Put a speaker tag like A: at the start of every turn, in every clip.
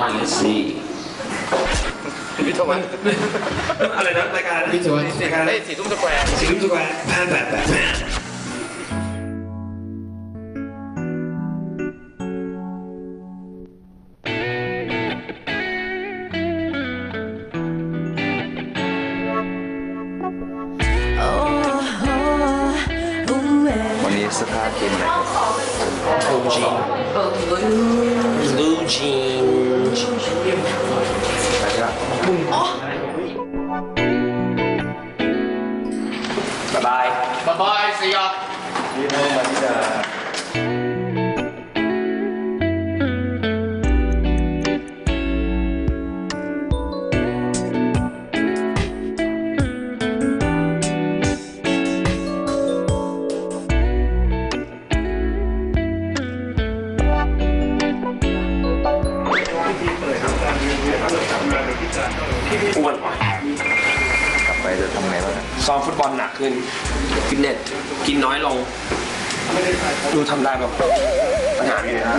A: มันสิ
B: พี่โทมัส
A: อะไรนะรายการ
C: พี่โทมัส
A: รายการ
B: เฮ้ยสี่ทุ่มสแควร์
A: สิงห์สแควร์แพนแปดแปดแปด
D: วันนี้สภาพทีมอะไรครับ
A: บูจีนบูจีน
D: ไปใช่ปะ
A: บ๊ายบาย
B: บ๊ายบายสยาม
D: นี่เรามาที่จะ
A: อ้วนว่ะ
D: กลับไปจะทำไงบ้าง
A: ซ้อมฟุตบอลหนักขึ้นฟิตเนสกินน้อยลง ดูทำได้แบบปัญหาอยู่นะ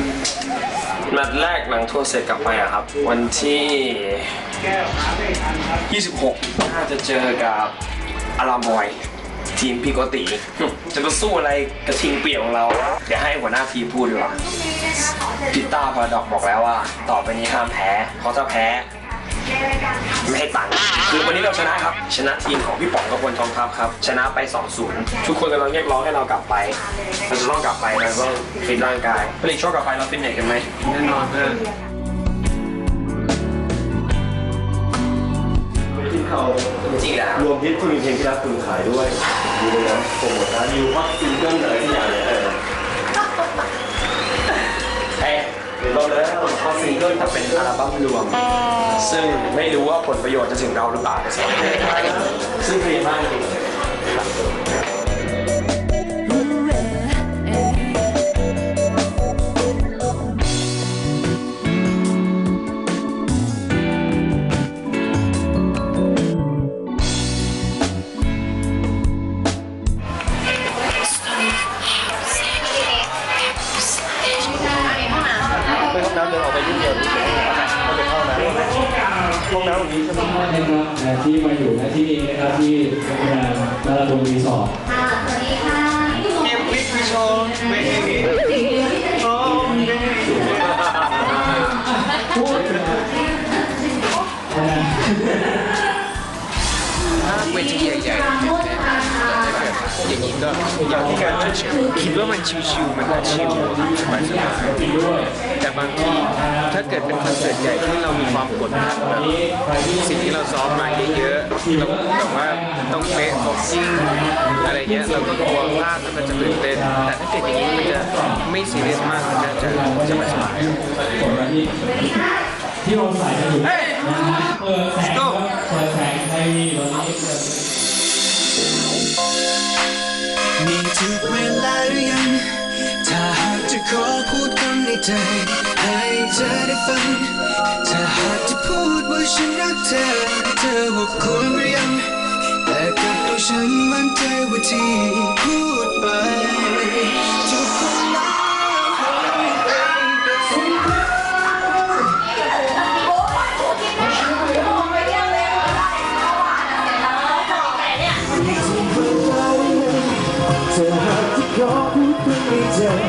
A: นัดแรกหลังทัวร์เสร็จกลับไปอะครับ วันที่ 26 น่าจะเจอกับอารามบอย ทีมพี่โกติ จะมาสู้อะไรกับทีมเปี่ยวของเรา เดี๋ยวให้หัวหน้าทีมพูดดีกว่าพิต้าพาดอกบอกแล้วว่า ต่อไปนี้ห้ามแพ้เพราะถ้าแพ้ ไม่ให้ตังค์คือวันนี้เราชนะครับ ชนะทีมของพี่ป๋องกับพลทองทัพครับ ชนะไป2-0ทุกคนกำลังเรียกร้องให้เรากลับไปเราจะต้องกลับไปเราต้องฟิตร่างกายผลิตชอบกลับไปเราฟิตเนสกันไหมแน่นอนฮะที่เขาจริงแล้ว
E: รวมฮิตที่มีเพลงที่รักคุณขายด้วยดูเลยนะโปรโมทนะยูฮอตซิงเกิลอะไรที่อย่างเลย เราแล้ว
A: พอซิงเกิลแต่เป็นอัลบั้มรวม ซึ่งไม่รู้ว่าผลประโยชน์จะถึงเราหรือเปล่าในสองเพลงซึ่งเพลงมากจริง
E: ห้องน้ำตรงนี้ใช่ไหม
C: นะครับนะที่มาอยู่ณที่นี้นะครับที่โรงแรมมาราโดนรีสอร์ท
F: ค่ะสวัสดีค่ะ
A: เกมพลิกวิชนเม
B: เวทีใหญ่ๆอย่างนี้ ก็อย่างที่การคิดว่ามันชิวๆมันก็ชิวสบายๆแต่บางทีถ้าเกิดเป็นคอนเสิร์ตใหญ่ที่เรามีความกดดันแบบสิ่งที่เราซ้อมมาเยอะๆเราแบบว่าต้องเป๊ะบ็อกซิ่งอะไรเงี้ยเราก็กลัวพลาดแล้วมันจะตื่นเต้นแต่ถ้าเกิดอย่างนี้มันจะไม่ซีเรียสมากมันน่าจะสบายๆ
C: ที่เราใส่กันอยู่นะฮะเปิดแสงเปิดแสงให้ตอนนี้
G: มี ใจให้เธอได้ฟังถ้าหากจะพูดว่าฉันรักเธอ เธอว่าควรหรือยังแต่กับตัวฉันมั่นใจว่าที่พูดไปจะพูดแล้ว
E: เธอหากจะขอคุยในใจให้เธอได้ฟังเธอหากจะพูดคุยฉันรักเธอเธอเป็นคนที่ยังเกิดกับฉันไม่ใจที่พูดเป็นรักโอ้เบบี้ได้อ่านที่หรือยังเธอหากจะขอพูดคุยในใจให้เธอ